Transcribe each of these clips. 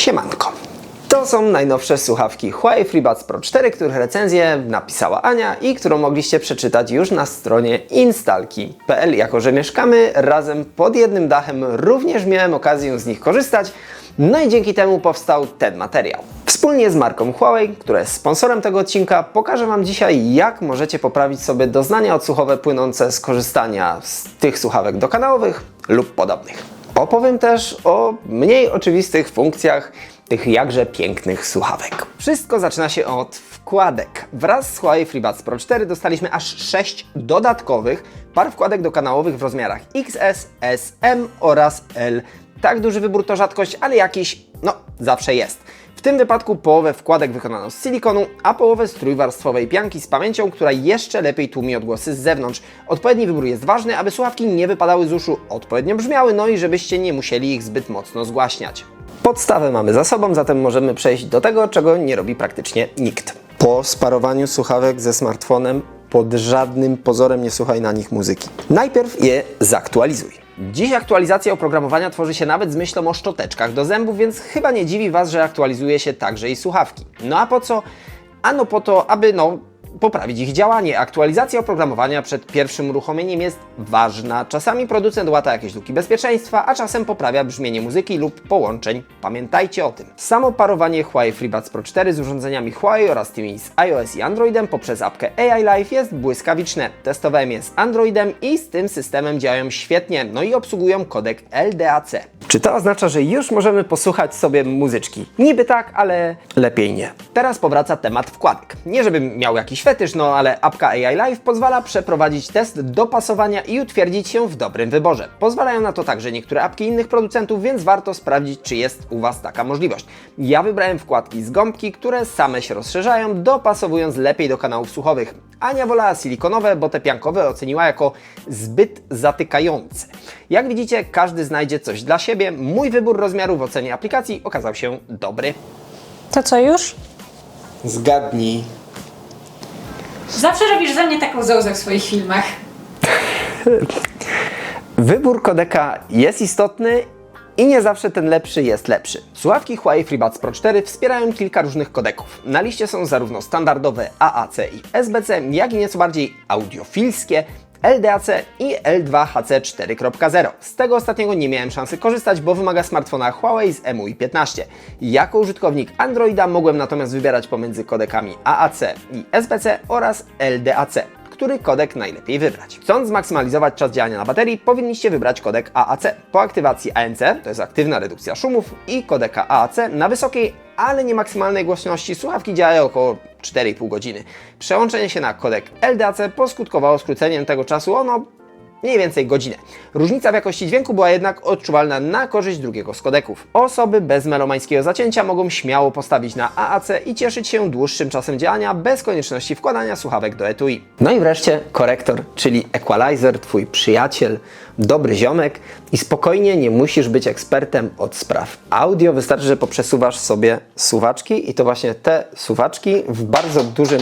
Siemanko. To są najnowsze słuchawki Huawei FreeBuds Pro 4, których recenzję napisała Ania i którą mogliście przeczytać już na stronie instalki.pl. Jako, że mieszkamy razem pod jednym dachem, również miałem okazję z nich korzystać, no i dzięki temu powstał ten materiał. Wspólnie z marką Huawei, która jest sponsorem tego odcinka, pokażę Wam dzisiaj, jak możecie poprawić sobie doznania odsłuchowe płynące z korzystania z tych słuchawek dokanałowych lub podobnych. Opowiem też o mniej oczywistych funkcjach tych jakże pięknych słuchawek. Wszystko zaczyna się od wkładek. Wraz z Huawei FreeBuds Pro 4 dostaliśmy aż 6 dodatkowych par wkładek dokanałowych w rozmiarach XS, S, M oraz L. Tak duży wybór to rzadkość, ale jakiś, no, zawsze jest. W tym wypadku połowę wkładek wykonano z silikonu, a połowę z trójwarstwowej pianki z pamięcią, która jeszcze lepiej tłumi odgłosy z zewnątrz. Odpowiedni wybór jest ważny, aby słuchawki nie wypadały z uszu, odpowiednio brzmiały, no i żebyście nie musieli ich zbyt mocno zgłaśniać. Podstawę mamy za sobą, zatem możemy przejść do tego, czego nie robi praktycznie nikt. Po sparowaniu słuchawek ze smartfonem pod żadnym pozorem nie słuchaj na nich muzyki. Najpierw je zaktualizuj. Dziś aktualizacja oprogramowania tworzy się nawet z myślą o szczoteczkach do zębów, więc chyba nie dziwi Was, że aktualizuje się także i słuchawki. No a po co? Ano po to, aby no poprawić ich działanie. Aktualizacja oprogramowania przed pierwszym uruchomieniem jest ważna. Czasami producent łata jakieś luki bezpieczeństwa, a czasem poprawia brzmienie muzyki lub połączeń. Pamiętajcie o tym. Samo parowanie Huawei FreeBuds Pro 4 z urządzeniami Huawei oraz tymi z iOS i Androidem poprzez apkę AI Live jest błyskawiczne. Testowałem je z Androidem i z tym systemem działają świetnie, no i obsługują kodek LDAC. Czy to oznacza, że już możemy posłuchać sobie muzyczki? Niby tak, ale lepiej nie. Teraz powraca temat wkładek. Nie żebym miał jakiś fetysz, no ale apka AI Live pozwala przeprowadzić test dopasowania i utwierdzić się w dobrym wyborze. Pozwalają na to także niektóre apki innych producentów, więc warto sprawdzić, czy jest u Was taka możliwość. Ja wybrałem wkładki z gąbki, które same się rozszerzają, dopasowując lepiej do kanałów słuchowych. Ania wolała silikonowe, bo te piankowe oceniła jako zbyt zatykające. Jak widzicie, każdy znajdzie coś dla siebie. Mój wybór rozmiaru w ocenie aplikacji okazał się dobry. To co już? Zgadnij. Zawsze robisz ze mnie taką zołzę w swoich filmach. Wybór kodeka jest istotny i nie zawsze ten lepszy jest lepszy. Słuchawki Huawei FreeBuds Pro 4 wspierają kilka różnych kodeków. Na liście są zarówno standardowe AAC i SBC, jak i nieco bardziej audiofilskie LDAC i L2HC 4.0. Z tego ostatniego nie miałem szansy korzystać, bo wymaga smartfona Huawei z MUI 15. Jako użytkownik Androida mogłem natomiast wybierać pomiędzy kodekami AAC i SBC oraz LDAC który kodek najlepiej wybrać. Chcąc zmaksymalizować czas działania na baterii, powinniście wybrać kodek AAC. Po aktywacji ANC, to jest aktywna redukcja szumów, i kodeka AAC na wysokiej, ale nie maksymalnej głośności słuchawki działają około 4,5 godziny. Przełączenie się na kodek LDAC poskutkowało skróceniem tego czasu o no mniej więcej godzinę. Różnica w jakości dźwięku była jednak odczuwalna na korzyść drugiego z kodeków. Osoby bez melomańskiego zacięcia mogą śmiało postawić na AAC i cieszyć się dłuższym czasem działania bez konieczności wkładania słuchawek do etui. No i wreszcie korektor, czyli equalizer, twój przyjaciel, dobry ziomek i spokojnie nie musisz być ekspertem od spraw audio, wystarczy, że poprzesuwasz sobie suwaczki i to właśnie te suwaczki w bardzo dużym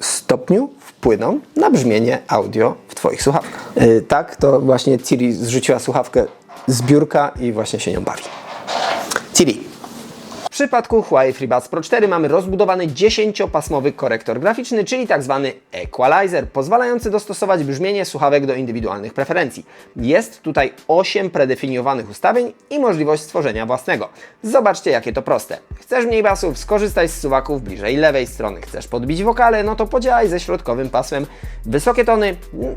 stopniu wpłyną na brzmienie audio w Twoich słuchawkach. Yy, tak, to właśnie Ciri zrzuciła słuchawkę z biurka i właśnie się nią bawi. W przypadku Huawei FreeBuds Pro 4 mamy rozbudowany 10-pasmowy korektor graficzny, czyli tak zwany equalizer, pozwalający dostosować brzmienie słuchawek do indywidualnych preferencji. Jest tutaj 8 predefiniowanych ustawień i możliwość stworzenia własnego. Zobaczcie jakie to proste. Chcesz mniej basów, skorzystaj z suwaków bliżej lewej strony. Chcesz podbić wokale, no to podziałaj ze środkowym pasmem. Wysokie tony,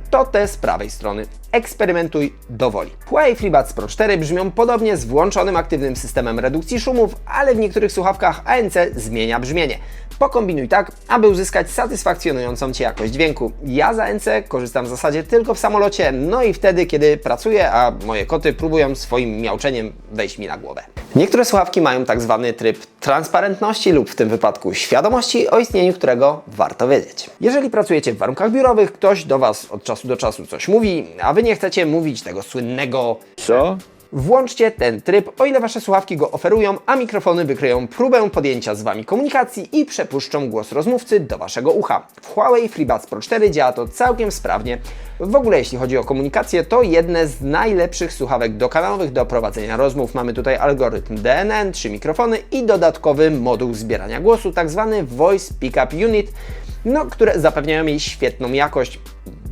to te z prawej strony. Eksperymentuj do woli. Huawei FreeBuds Pro 4 brzmią podobnie z włączonym aktywnym systemem redukcji szumów, ale w niektórych słuchawkach ANC zmienia brzmienie. Pokombinuj tak, aby uzyskać satysfakcjonującą Cię jakość dźwięku. Ja za ANC korzystam w zasadzie tylko w samolocie, no i wtedy, kiedy pracuję, a moje koty próbują swoim miauczeniem wejść mi na głowę. Niektóre słuchawki mają tak zwany tryb transparentności lub w tym wypadku świadomości, o istnieniu którego warto wiedzieć. Jeżeli pracujecie w warunkach biurowych, ktoś do Was od czasu do czasu coś mówi, a Wy nie chcecie mówić tego słynnego Co? Włączcie ten tryb, o ile Wasze słuchawki go oferują, a mikrofony wykryją próbę podjęcia z Wami komunikacji i przepuszczą głos rozmówcy do Waszego ucha. W Huawei FreeBuds Pro 4 działa to całkiem sprawnie. W ogóle jeśli chodzi o komunikację, to jedne z najlepszych słuchawek dokanałowych do prowadzenia rozmów. Mamy tutaj algorytm DNN, trzy mikrofony i dodatkowy moduł zbierania głosu, tak zwany Voice Pickup Unit, no, które zapewniają jej świetną jakość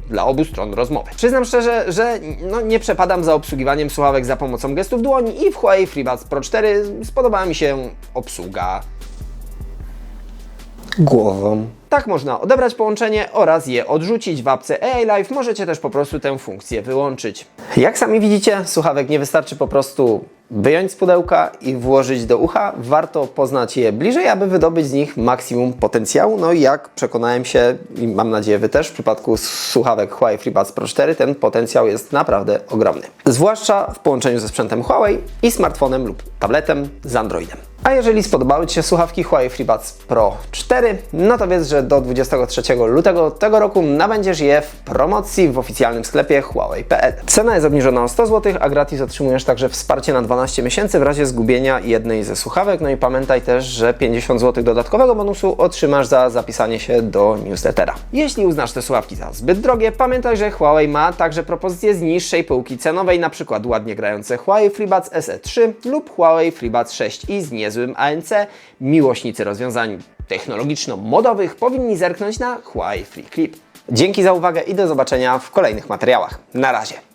dla obu stron rozmowy. Przyznam szczerze, że no, nie przepadam za obsługiwaniem słuchawek za pomocą gestów dłoni i w Huawei FreeBuds Pro 4 spodobała mi się obsługa głową. Tak można odebrać połączenie oraz je odrzucić w apce AI Live. Możecie też po prostu tę funkcję wyłączyć. Jak sami widzicie, słuchawek nie wystarczy po prostu wyjąć z pudełka i włożyć do ucha. Warto poznać je bliżej, aby wydobyć z nich maksimum potencjału. No i jak przekonałem się i mam nadzieję Wy też, w przypadku słuchawek Huawei FreeBuds Pro 4 ten potencjał jest naprawdę ogromny. Zwłaszcza w połączeniu ze sprzętem Huawei i smartfonem lub tabletem z Androidem. A jeżeli spodobały Ci się słuchawki Huawei FreeBuds Pro 4, no to wiedz, że do 23 lutego tego roku nabędziesz je w promocji w oficjalnym sklepie Huawei.pl. Cena jest obniżona o 100 zł, a gratis otrzymujesz także wsparcie na 12 miesięcy w razie zgubienia jednej ze słuchawek. No i pamiętaj też, że 50 zł dodatkowego bonusu otrzymasz za zapisanie się do newslettera. Jeśli uznasz te słuchawki za zbyt drogie, pamiętaj, że Huawei ma także propozycje z niższej półki cenowej, na przykład ładnie grające Huawei FreeBuds SE3 lub Huawei FreeBuds 6 i z niezłym ANC. Miłośnicy rozwiązań technologiczno-modowych powinni zerknąć na Huawei Free Clip. Dzięki za uwagę i do zobaczenia w kolejnych materiałach. Na razie.